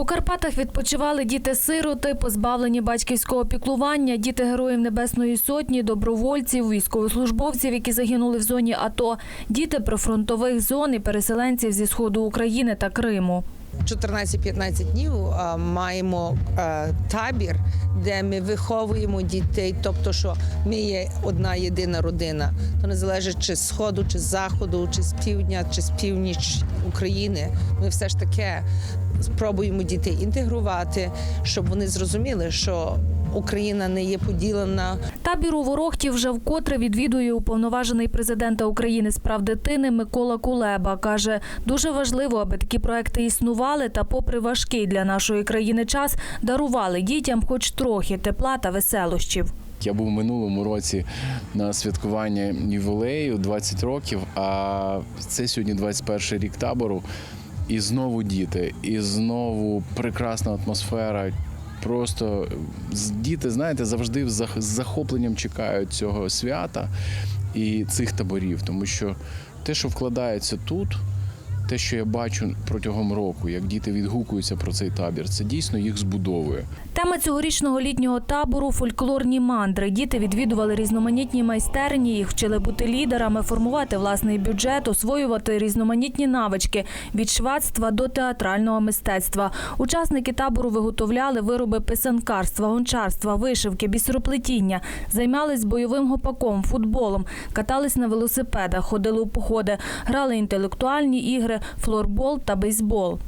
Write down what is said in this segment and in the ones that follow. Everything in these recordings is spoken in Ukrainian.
У Карпатах відпочивали діти-сироти, позбавлені батьківського піклування, діти героїв Небесної Сотні, добровольців, військовослужбовців, які загинули в зоні АТО, діти прифронтових зон і переселенців зі сходу України та Криму. 14-15 днів маємо табір, де ми виховуємо дітей. Тобто, що ми є одна єдина родина, то не залежить чи з сходу, чи з заходу, чи з півдня, чи з північ України. Ми все ж таки спробуємо дітей інтегрувати, щоб вони зрозуміли, що Україна не є поділена Табір у Ворохті вже вкотре відвідує уповноважений президента України з прав дитини Микола Кулеба. Каже, дуже важливо, аби такі проекти існували та, попри важкий для нашої країни час, дарували дітям хоч трохи тепла та веселощів. Я був минулому році на святкування ювілею 20 років, а це сьогодні 21 рік табору. І знову діти, і знову прекрасна атмосфера. Просто діти, знаєте, завжди з захопленням чекають цього свята і цих таборів, тому що те, що вкладається тут, те, що я бачу протягом року, як діти відгукуються про цей табір, це дійсно їх збудовує. Тема цьогорічного літнього табору фольклорні мандри. Діти відвідували різноманітні майстерні, їх вчили бути лідерами, формувати власний бюджет, освоювати різноманітні навички від швадства до театрального мистецтва. Учасники табору виготовляли вироби писанкарства, гончарства, вишивки, бісероплетіння, займались бойовим гопаком, футболом, катались на велосипедах, ходили у походи, грали інтелектуальні ігри, флорбол та бейсбол.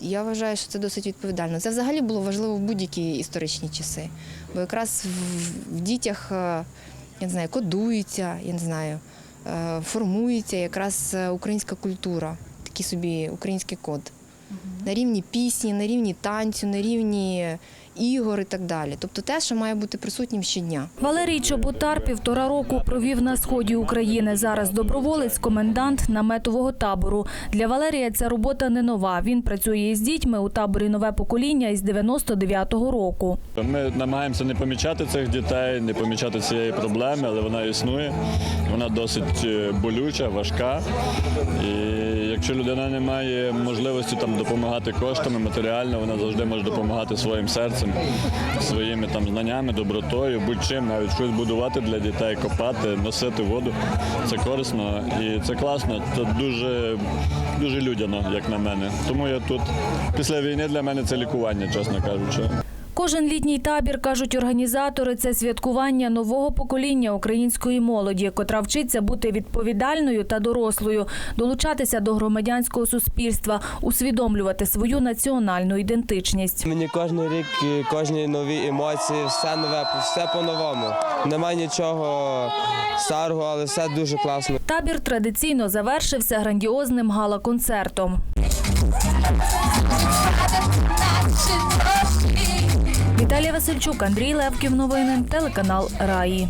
Я вважаю, що це досить відповідально. Це взагалі було важливо в будь-які історичні часи. Бо якраз в, дітях е, я не знаю, кодується, я не знаю, е, формується якраз е, українська культура, такий собі український код. На рівні пісні, на рівні танцю, на рівні ігор і так далі. Тобто те, що має бути присутнім щодня. Валерій Чоботар півтора року провів на сході України. Зараз доброволець, комендант наметового табору. Для Валерія ця робота не нова. Він працює із дітьми у таборі нове покоління із 99-го року. Ми намагаємося не помічати цих дітей, не помічати цієї проблеми, але вона існує. Вона досить е, болюча, важка. І якщо людина не має можливості там допомагати коштами матеріально, вона завжди може допомагати своїм серцем, своїми там знаннями, добротою, будь-чим, навіть щось будувати для дітей, копати, носити воду. Це корисно і це класно. Це дуже, дуже людяно, як на мене. Тому я тут після війни для мене це лікування, чесно кажучи. Кожен літній табір, кажуть організатори, це святкування нового покоління української молоді, котра вчиться бути відповідальною та дорослою, долучатися до громадянського суспільства, усвідомлювати свою національну ідентичність. Мені кожен рік, кожні нові емоції, все нове, все по-новому. Нема нічого старого, але все дуже класно. Табір традиційно завершився грандіозним гала-концертом. Віталія Васильчук, Андрій Левків. Новини, телеканал Раї.